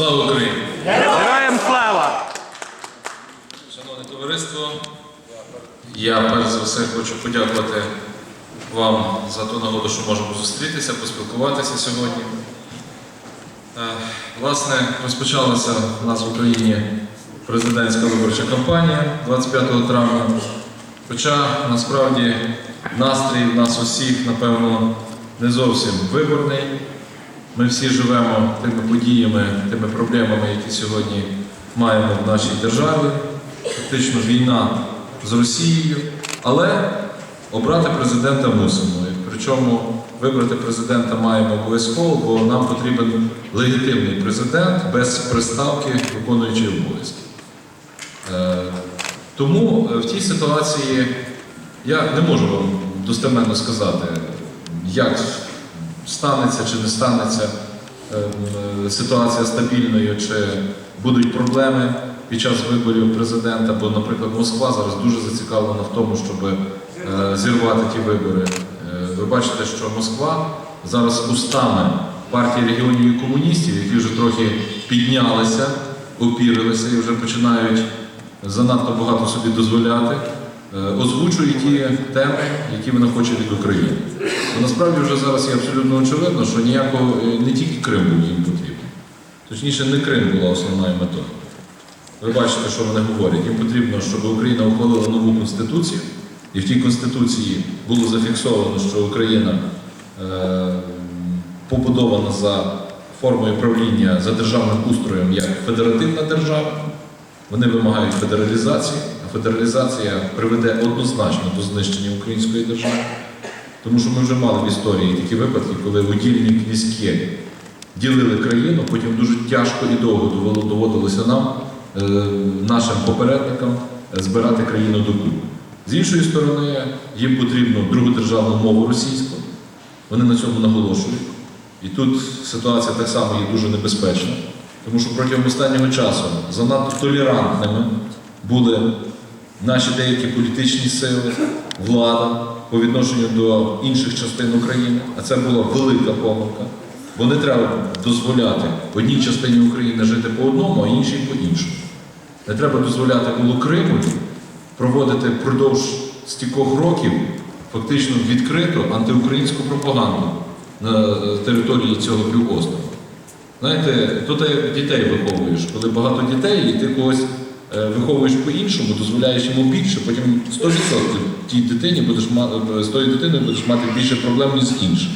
Слава Україні! Героям слава! Шановне товариство, я перш за все хочу подякувати вам за ту нагоду, що можемо зустрітися, поспілкуватися сьогодні. Е, Власне, розпочалася в нас в Україні президентська виборча кампанія 25 травня. Хоча насправді настрій в нас усіх, напевно, не зовсім виборний. Ми всі живемо тими подіями, тими проблемами, які сьогодні маємо в нашій державі. Фактично війна з Росією, але обрати президента мусимо. Причому вибрати президента маємо обов'язково, бо нам потрібен легітимний президент без приставки виконуючий обов'язки. Е, Тому е, в тій ситуації я не можу вам достеменно сказати, як станеться чи не станеться е, ситуація стабільною, чи будуть проблеми під час виборів президента, бо, наприклад, Москва зараз дуже зацікавлена в тому, щоб е, зірвати ті вибори. Е, Ви бачите, що Москва зараз устами партії регіонів і комуністів, які вже трохи піднялися, опірилися і вже починають занадто багато собі дозволяти, е, озвучує ті теми, які вона хоче від України. Бо насправді вже зараз є абсолютно очевидно, що ніякого е, не тільки Крим був їм потрібен. Точніше, не Крим була основною метою. Ви бачите, що вони говорять. Їм потрібно, щоб Україна ухвалила нову конституцію, і в тій конституції було зафіксовано, що Україна е, побудована за формою правління за державним устроєм як федеративна держава. Вони вимагають федералізації, федералізація приведе однозначно до знищення української держави. Тому що ми вже мали в історії такі випадки, коли удільні князьки ділили країну, потім дуже тяжко і довго доводилося нам, е, нашим попередникам, е, збирати країну докупи. З іншої сторони, їм потрібно другу державну мову російську. Вони на цьому наголошують. І тут ситуація так само є дуже небезпечна, тому що протягом останнього часу занадто толерантними були наші деякі політичні сили, влада по відношенню до інших частин України, а це була велика помилка. Бо не треба дозволяти одній частині України жити по одному, а іншій по іншому. Не треба дозволяти було Криму проводити впродовж стількох років фактично відкриту антиукраїнську пропаганду на території цього півострова. Знаєте, тут як дітей виховуєш, коли багато дітей, і ти когось виховуєш по-іншому, дозволяєш йому більше, потім 100% тій дитині будеш мати, з тою дитиною будеш мати більше проблем, ніж з іншим.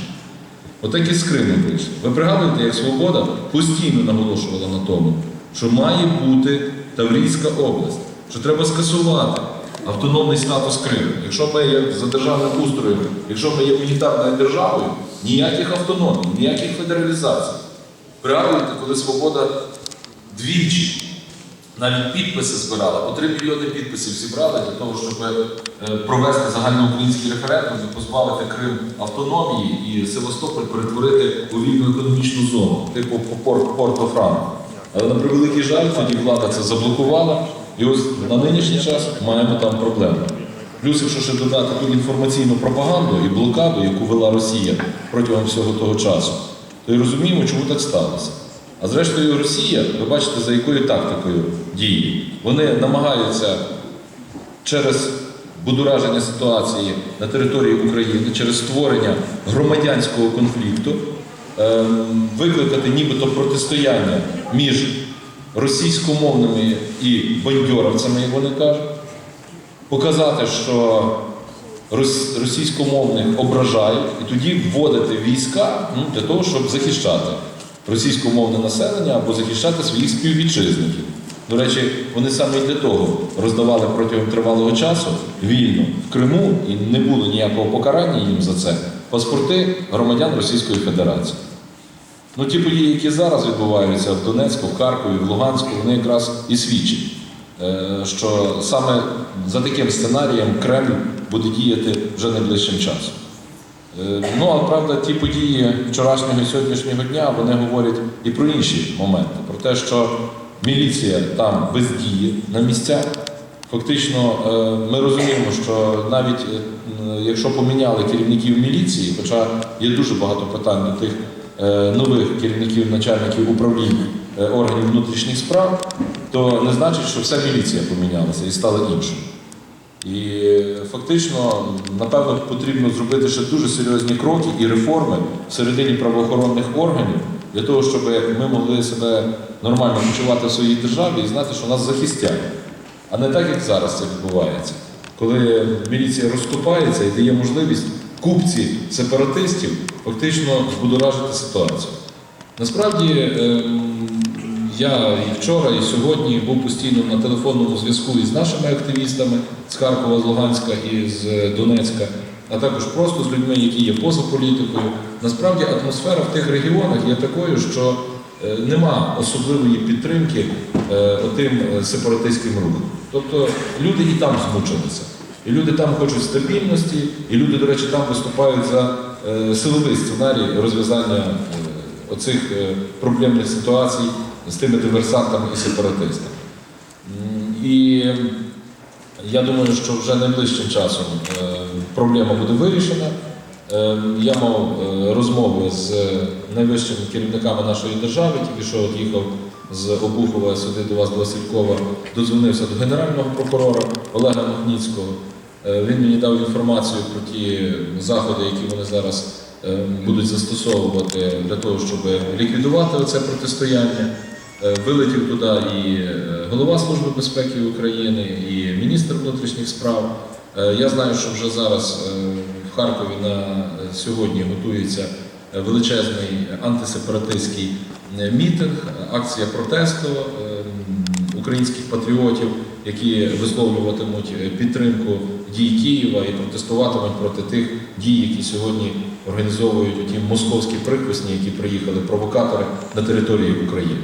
Отак і з вийшло. Ви пригадуєте, як Свобода постійно наголошувала на тому, що має бути Таврійська область, що треба скасувати автономний статус Криму. Якщо ми є за державним устроєм, якщо ми є унітарною державою, ніяких автономій, ніяких федералізацій. Пригадуєте, коли Свобода двічі навіть підписи збирала, по 3 мільйони підписів зібрали для того, щоб е, провести загальноукраїнський референдум і позбавити Крим автономії і Севастополь перетворити у вільну економічну зону, типу Порто-Франко. Але на превеликий жаль, тоді влада це заблокувала, і ось на нинішній час маємо там проблеми. Плюс, якщо ще додати ту інформаційну пропаганду і блокаду, яку вела Росія протягом всього того часу, то і розуміємо, чому так сталося. А зрештою, Росія, ви бачите, за якою тактикою діє. Вони намагаються через будураження ситуації на території України, через створення громадянського конфлікту, ем, викликати нібито протистояння між російськомовними і бандьоровцями, як вони кажуть, показати, що російськомовних ображають, і тоді вводити війська ну, для того, щоб захищати російськомовне населення або захищати своїх співвітчизників. До речі, вони саме і для того роздавали протягом тривалого часу вільно в Криму і не було ніякого покарання їм за це паспорти громадян Російської Федерації. Ну, ті події, які зараз відбуваються в Донецьку, в Харкові, в Луганську, вони якраз і свідчать, е, що саме за таким сценарієм Кремль буде діяти вже найближчим часом. Е, Ну, а правда, ті події вчорашнього і сьогоднішнього дня вони говорять і про інші моменти, про те, що міліція там бездіє на місцях. Фактично, е, ми розуміємо, що навіть е, якщо поміняли керівників міліції, хоча є дуже багато питань до тих нових керівників, начальників управлінь органів внутрішніх справ, то не значить, що вся міліція помінялася і стала іншою. І фактично, напевно, потрібно зробити ще дуже серйозні кроки і реформи всередині правоохоронних органів для того, щоб ми могли себе нормально почувати в своїй державі і знати, що нас захистять. А не так, як зараз це відбувається, коли міліція розкопається і дає можливість купці сепаратистів фактично збудоражити ситуацію. Насправді, ем, я і вчора, і сьогодні був постійно на телефонному зв'язку із нашими активістами з Харкова, з Луганська і з Донецька, а також просто з людьми, які є поза політикою. Насправді атмосфера в тих регіонах є такою, що е, нема особливої підтримки е, отим е, сепаратистським рухам. Тобто люди і там змучилися. І люди там хочуть стабільності, і люди, до речі, там виступають за е, силовий сценарій розв'язання е, оцих е, проблемних ситуацій з тими диверсантами і сепаратистами. І я думаю, що вже найближчим часом е, проблема буде вирішена. Е, Я мав е, розмови з найвищими керівниками нашої держави, тільки що от їхав з Обухова сюди до вас, до Василькова, додзвонився до генерального прокурора Олега Махніцького. Він мені дав інформацію про ті заходи, які вони зараз будуть застосовувати для того, щоб ліквідувати це протистояння. Е, Вилетів туди і е, голова Служби безпеки України, і міністр внутрішніх справ. Е, Я знаю, що вже зараз в Харкові на сьогодні готується величезний антисепаратистський мітинг, акція протесту е, українських патріотів, які висловлюватимуть підтримку дій Києва і протестуватимуть проти тих дій, які сьогодні організовують ті московські прихвостні, які приїхали провокатори на території України.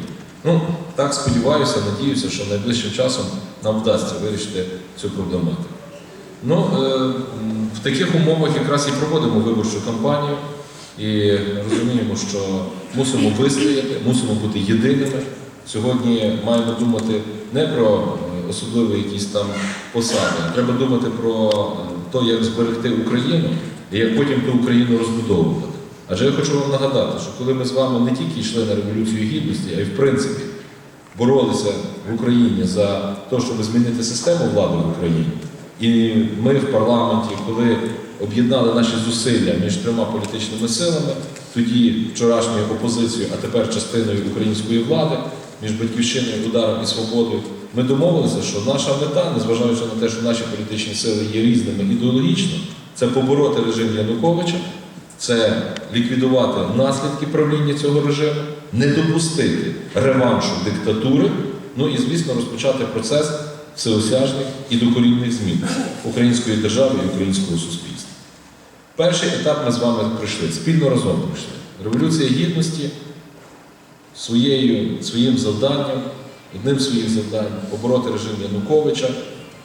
Ну, так сподіваюся, надіюся, що найближчим часом нам вдасться вирішити цю проблематику. Ну, е, в таких умовах якраз і проводимо виборчу кампанію і розуміємо, що мусимо вистояти, мусимо бути єдиними. Сьогодні маємо думати не про е, особливі якісь там посади, треба думати про те, як зберегти Україну і як потім ту Україну розбудовувати. Адже я хочу вам нагадати, що коли ми з вами не тільки йшли на Революцію Гідності, а й в принципі боролися в Україні за те, щоб змінити систему влади в Україні. І ми в парламенті, коли об'єднали наші зусилля між трьома політичними силами, тоді вчорашньою опозицією, а тепер частиною української влади, між батьківщиною, ударом і свободою, ми домовилися, що наша мета, незважаючи на те, що наші політичні сили є різними ідеологічно, це побороти режим Януковича, це ліквідувати наслідки правління цього режиму, не допустити реваншу диктатури, ну і, звісно, розпочати процес всеосяжних і докорінних змін української держави і українського суспільства. Перший етап ми з вами пройшли, спільно разом пройшли. Революція гідності своєю, своїм завданням, одним з своїх завдань побороти режим Януковича.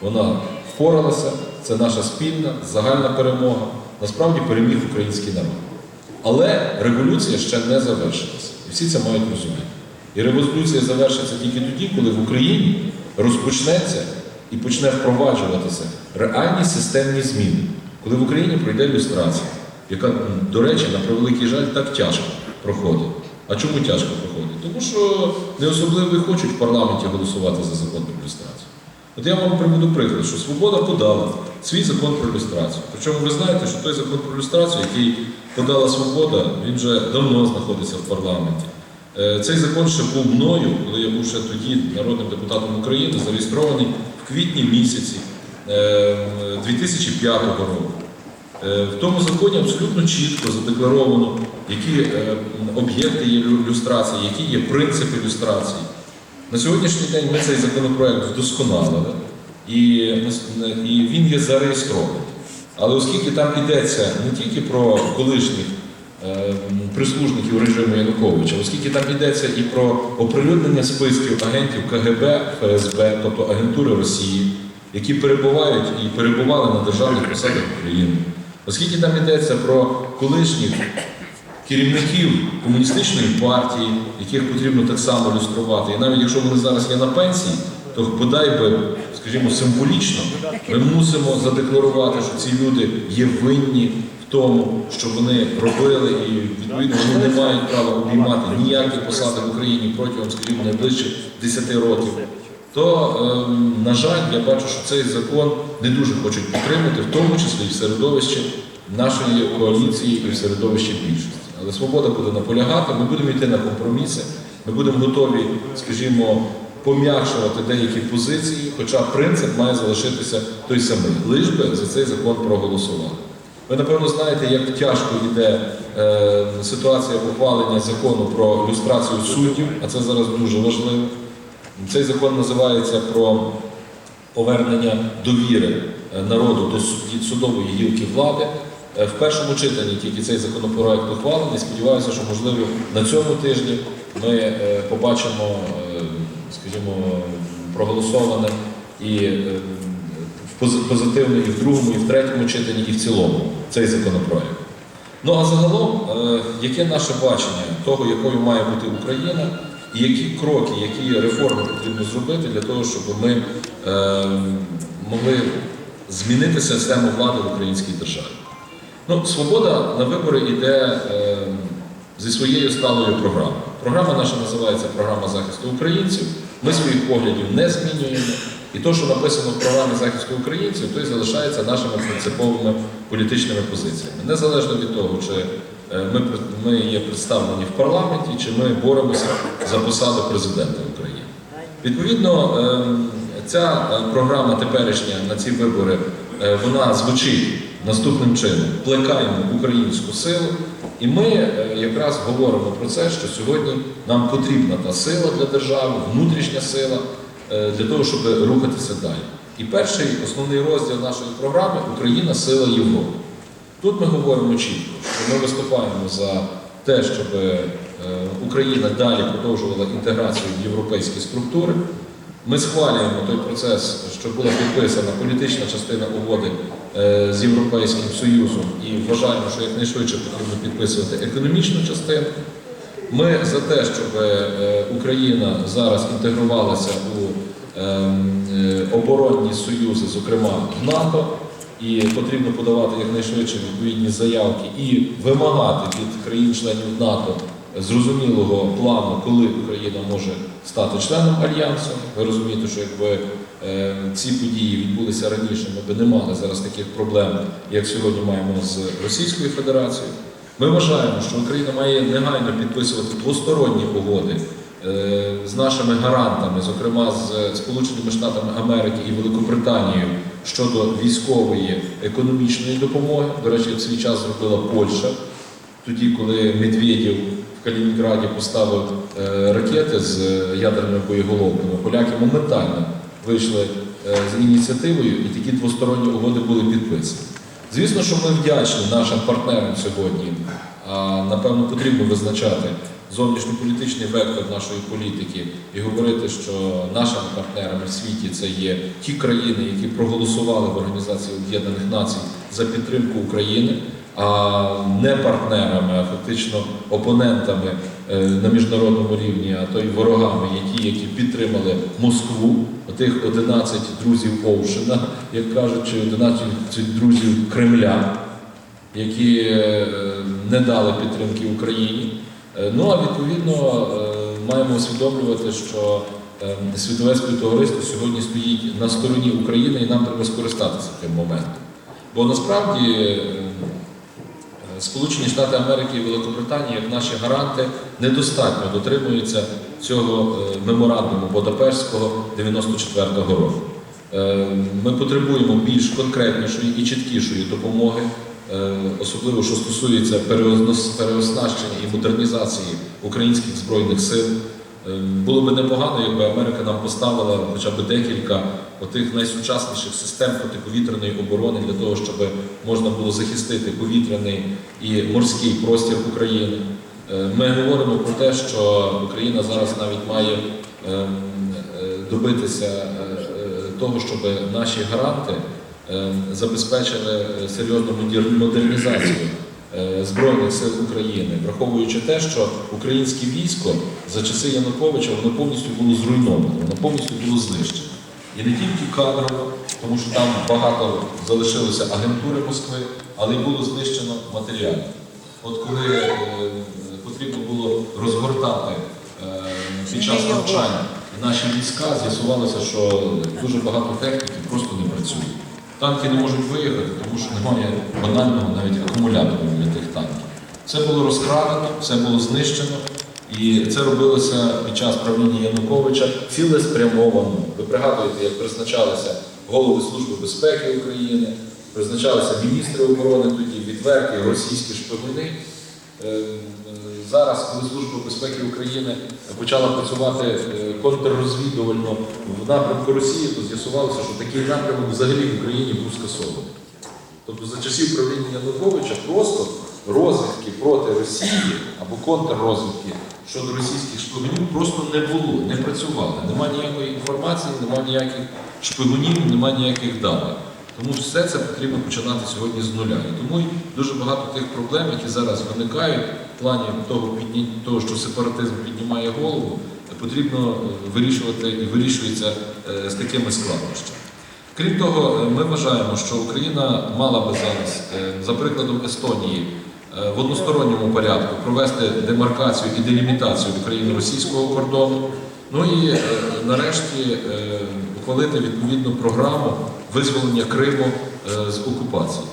Вона впоралася, це наша спільна, загальна перемога. Насправді переміг український народ. Але революція ще не завершилася. І всі це мають розуміти. І революція завершиться тільки тоді, коли в Україні розпочнеться і почне впроваджуватися реальні системні зміни, коли в Україні пройде люстрація, яка, до речі, на превеликий жаль, так тяжко проходить. А чому тяжко проходить? Тому що не особливо хочуть в парламенті голосувати за закон про люстрацію. От я вам приведу приклад, що Свобода подала свій закон про люстрацію. Причому ви знаєте, що той закон про люстрацію, який подала Свобода, він вже давно знаходиться в парламенті. Е, Цей закон ще був мною, коли я був ще тоді народним депутатом України, зареєстрований в квітні місяці е, 2005 року. Е, В тому законі абсолютно чітко задекларовано, які е, об'єкти є лю- люстрації, які є принципи люстрації. На сьогоднішній день ми цей законопроект вдосконалили, і, і він є зареєстрований. Але оскільки там йдеться не тільки про колишніх е, прислужників режиму Януковича, оскільки там йдеться і про оприлюднення списків агентів КГБ, ФСБ, тобто агентури Росії, які перебувають і перебували на державних посадах України, оскільки там йдеться про колишніх керівників комуністичної партії, яких потрібно так само люструвати. І навіть якщо вони зараз є на пенсії, то бодай би, скажімо, символічно ми мусимо задекларувати, що ці люди є винні в тому, що вони робили, і відповідно вони не мають права обіймати ніякі посади в Україні протягом, скажімо, найближчих 10 років. То, ем, на жаль, я бачу, що цей закон не дуже хочуть підтримати, в тому числі і в середовищі нашої коаліції і в середовищі більшості. Але свобода буде наполягати, ми будемо йти на компроміси, ми будемо готові, скажімо, пом'якшувати деякі позиції, хоча принцип має залишитися той самий, лиш би за цей закон проголосували. Ви, напевно, знаєте, як тяжко йде е, ситуація ухвалення закону про люстрацію суддів, а це зараз дуже важливо. Цей закон називається про повернення довіри е, народу до судової гілки влади. Е, В першому читанні тільки цей законопроект ухвалений. Сподіваюся, що можливо на цьому тижні ми е, побачимо, скажімо, проголосоване і е, позитивно і в другому, і в третьому читанні, і в цілому цей законопроект. Ну а загалом, е, яке наше бачення того, якою має бути Україна, і які кроки, які реформи потрібно зробити для того, щоб ми е, могли змінити систему влади в українській державі? Ну, свобода на вибори йде зі своєю сталою програмою. Програма наша називається Програма захисту українців. Ми своїх поглядів не змінюємо. І те, що написано в програмі захисту українців, то й залишається нашими принциповими політичними позиціями. Незалежно від того, чи е, ми, ми є представлені в парламенті, чи ми боремося за посаду президента України. Відповідно, ем, ця е, програма теперішня на ці вибори е, вона звучить наступним чином: плекаємо українську силу, і ми е, якраз говоримо про це, що сьогодні нам потрібна та сила для держави, внутрішня сила е, для того, щоб рухатися далі. І перший основний розділ нашої програми Україна сила Європи. Тут ми говоримо чітко, що ми виступаємо за те, щоб е, Україна далі продовжувала інтеграцію в європейські структури. Ми схвалюємо той процес, що була підписана політична частина угоди е, з Європейським Союзом і вважаємо, що якнайшвидше потрібно підписувати економічну частину. Ми за те, щоб е, Україна зараз інтегрувалася у ем, е, оборонні союзи, зокрема НАТО, і потрібно подавати якнайшвидше відповідні заявки і вимагати від країн-членів НАТО зрозумілого плану, коли Україна може стати членом альянсу. Ви розумієте, що якби е, ці події відбулися раніше, ми б не мали зараз таких проблем, як сьогодні маємо з Російською Федерацією. Ми вважаємо, що Україна має негайно підписувати двосторонні угоди е, з нашими гарантами, зокрема з Сполученими Штатами Америки і Великобританією щодо військової економічної допомоги. До речі, в свій час зробила Польща, тоді, коли Медведєв Калінінграді поставив е, ракети з е, ядерними боєголовками, поляки моментально вийшли е, з ініціативою, і такі двосторонні угоди були підписані. Звісно, що ми вдячні нашим партнерам сьогодні. А напевно потрібно визначати зовнішньополітичний вектор нашої політики і говорити, що нашими партнерами в світі це є ті країни, які проголосували в Організації Об'єднаних Націй за підтримку України, а не партнерами, а фактично опонентами е, на міжнародному рівні, а то й ворогами, які, які підтримали Москву, отих 11 друзів Овшина, як кажуть, чи 11 друзів Кремля, які е, не дали підтримки Україні. Е, Ну а відповідно маємо усвідомлювати, що світове співтовариство сьогодні стоїть на стороні України і нам треба скористатися тим моментом. Бо насправді Сполучені Штати Америки і Великобританії, як наші гаранти, недостатньо дотримуються цього е, меморандуму Будапештського 94-го року. Е, Ми потребуємо більш конкретнішої і чіткішої допомоги, е, особливо що стосується переоснащення і модернізації українських збройних сил. Е, Було би непогано, якби Америка нам поставила хоча б декілька отих найсучасніших систем протиповітряної оборони для того, щоб можна було захистити повітряний і морський простір України. Е, Ми говоримо про те, що Україна зараз навіть має ем, е, добитися е, того, щоб наші гаранти ем, забезпечили серйозну модернізацію Збройних сил України, враховуючи те, що українське військо за часи Януковича воно повністю було зруйновано, воно повністю було знищено. І не тільки кадрово, тому що там багато залишилося агентури Москви, але й було знищено матеріально. От коли е, потрібно було розгортати е, під час навчання наші війська, з'ясувалося, що дуже багато техніки просто не працює. Танки не можуть виїхати, тому що немає банального навіть акумулятора для тих танків. Все було розкрадено, все було знищено, і це робилося під час правління Януковича цілеспрямовано. Ви пригадуєте, як призначалися голови Служби безпеки України, призначалися міністри оборони тоді, відверті російські шпигуни. Е, Зараз, коли Служба безпеки України почала працювати е, контррозвідувально в напрямку Росії, то з'ясувалося, що такий напрямок взагалі в Україні був скасований. Тобто за часів правління Януковича просто розвідки проти Росії або контррозвідки щодо російських шпигунів просто не було, не працювали. Нема ніякої інформації, нема ніяких шпигунів, нема ніяких даних. Тому все це потрібно починати сьогодні з нуля. І тому дуже багато тих проблем, які зараз виникають в плані того, того що сепаратизм піднімає голову, потрібно е, вирішувати і вирішується е, з такими складнощами. Крім того, е, ми вважаємо, що Україна мала би зараз, за прикладом Естонії, в односторонньому порядку провести демаркацію і делімітацію україно-російського кордону. Ну і нарешті ухвалити відповідну програму визволення Криму е, з окупації.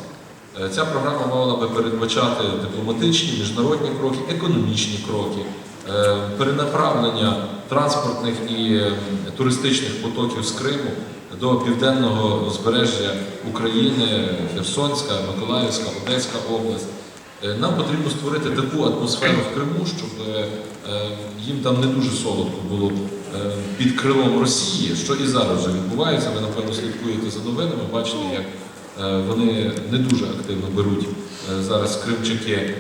Е, Ця програма мала би передбачати дипломатичні, міжнародні кроки, економічні кроки, е, перенаправлення транспортних і туристичних потоків з Криму до південного узбережжя України, Херсонська, Миколаївська, Одеська область. Нам потрібно створити таку атмосферу в Криму, щоб їм там не дуже солодко було під крилом Росії, що і зараз вже відбувається. Ви, напевно, слідкуєте за новинами, бачите, як е, вони не дуже активно беруть е, зараз кримчаки е,